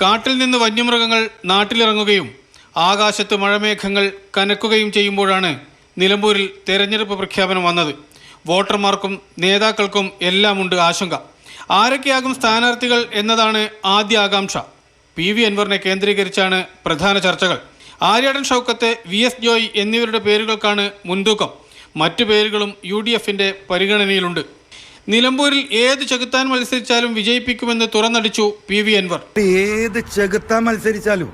കാട്ടിൽ നിന്ന് വന്യമൃഗങ്ങൾ നാട്ടിലിറങ്ങുകയും ആകാശത്ത് മഴമേഘങ്ങൾ കനക്കുകയും ചെയ്യുമ്പോഴാണ് നിലമ്പൂരിൽ തെരഞ്ഞെടുപ്പ് പ്രഖ്യാപനം വന്നത്. വോട്ടർമാർക്കും നേതാക്കൾക്കും എല്ലാമുണ്ട് ആശങ്ക. ആരൊക്കെയാകും സ്ഥാനാർത്ഥികൾ എന്നതാണ് ആദ്യ ആകാംക്ഷ. പി വി അൻവറിനെ കേന്ദ്രീകരിച്ചാണ് പ്രധാന ചർച്ചകൾ. ആര്യാടൻ ഷൗക്കത്ത് വി എസ് ജോയ് എന്നിവരുടെ പേരുകൾക്കാണ് മുൻതൂക്കം. മറ്റു പേരുകളും യു ഡി എഫിന്റെ പരിഗണനയിലുണ്ട്. നിലമ്പൂരിൽ ഏത് ചെകുത്താൻ മത്സരിച്ചാലും വിജയിപ്പിക്കുമെന്ന് തുറന്നടിച്ചു പി വി അൻവർ. ഏത് ചെകുത്താൻ മത്സരിച്ചാലും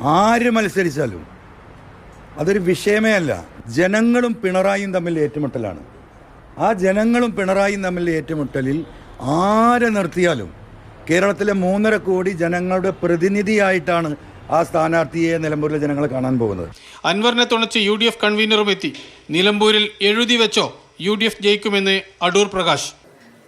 ആര് മത്സരിച്ചാലും അതൊരു വിഷയമേ അല്ല. ജനങ്ങളും പിണറായിയും തമ്മിൽ ഏറ്റുമുട്ടലാണ്. ആ ജനങ്ങളും പിണറായിയും തമ്മിൽ ഏറ്റുമുട്ടലിൽ ആരെ നിർത്തിയാലും കേരളത്തിലെ മൂന്നര കോടി ജനങ്ങളുടെ പ്രതിനിധിയായിട്ടാണ് ആ സ്ഥാനാർത്ഥിയെ നിലമ്പൂരിലെ ജനങ്ങൾ കാണാൻ പോകുന്നത്. അൻവറിനെ തുണച്ച് യു ഡി എഫ് കൺവീനറും എത്തി. നിലമ്പൂരിൽ എഴുതി വെച്ചോ? യു ഡി എഫ് ജയിക്കുമെന്ന് അടൂർ പ്രകാശ്.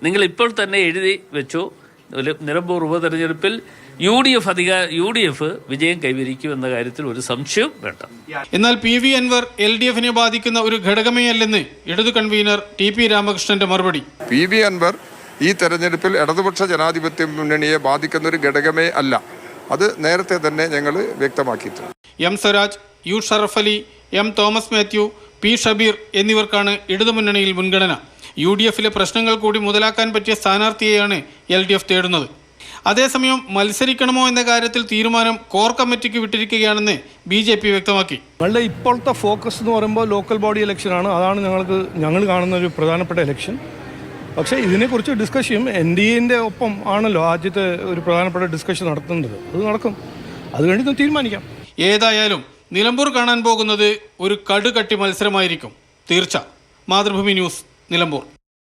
നിങ്ങൾ ഇപ്പോൾ തന്നെ എഴുതി വെച്ചു. നില- നിലമ്പൂർ ഉപതെരഞ്ഞെടുപ്പിൽ യു ഡി എഫ് അധിക യു ഡി എഫ് വിജയം കൈവരിക്കും എന്ന കാര്യത്തിൽ ഒരു സംശയവും വേണ്ട. എന്നാൽ P V Anvar L D എഫിനെ ബാധിക്കുന്ന ഒരു ഘടകമേ അല്ലെന്ന് ഇടതു കൺവീനർ ടി പി രാമകൃഷ്ണന്റെ മറുപടി. പി വി അൻവർ ഈ തെരഞ്ഞെടുപ്പിൽ ഇടതുപക്ഷ ജനാധിപത്യ മുന്നണിയെ ബാധിക്കുന്ന ഒരു ഘടകമേ അല്ല. അത് നേരത്തെ തന്നെ ഞങ്ങൾ വ്യക്തമാക്കിയിട്ടുണ്ട്. M Swaraj U Sharaf Ali M Thomas Mathew P Shabeer എന്നിവർക്കാണ് ഇടതുമുന്നണിയിൽ മുൻഗണന. യു ഡി എഫിലെ പ്രശ്നങ്ങൾ കൂടി മുതലാക്കാൻ പറ്റിയ സ്ഥാനാർത്ഥിയെയാണ് എൽ ഡി എഫ് തേടുന്നത്. അതേസമയം മത്സരിക്കണമോ എന്ന കാര്യത്തിൽ തീരുമാനം കോർ കമ്മിറ്റിക്ക് വിട്ടിരിക്കുകയാണെന്ന് ബി ജെ പി വ്യക്തമാക്കി. ഞങ്ങളുടെ ഇപ്പോഴത്തെ ഫോക്കസ് എന്ന് പറയുമ്പോൾ ലോക്കൽ ബോഡി ഇലക്ഷനാണ് അതാണ് ഞങ്ങൾക്ക് ഞങ്ങൾ കാണുന്ന ഒരു പ്രധാനപ്പെട്ട ഇലക്ഷൻ. പക്ഷേ ഇതിനെക്കുറിച്ച് ഡിസ്കസ് ചെയ്യും. എൻ ഡി എന്റെ ഒപ്പം ആണല്ലോ ആദ്യത്തെ ഒരു പ്രധാനപ്പെട്ട ഡിസ്കഷൻ നടത്തുന്നത്. അത് നടക്കും. അത് കഴിഞ്ഞ് തീരുമാനിക്കാം. ഏതായാലും നിലമ്പൂർ കാണാൻ പോകുന്നത് ഒരു കടുകട്ടി മത്സരമായിരിക്കും. തീർച്ച. മാതൃഭൂമി ന്യൂസ് നിലമ്പൂർ.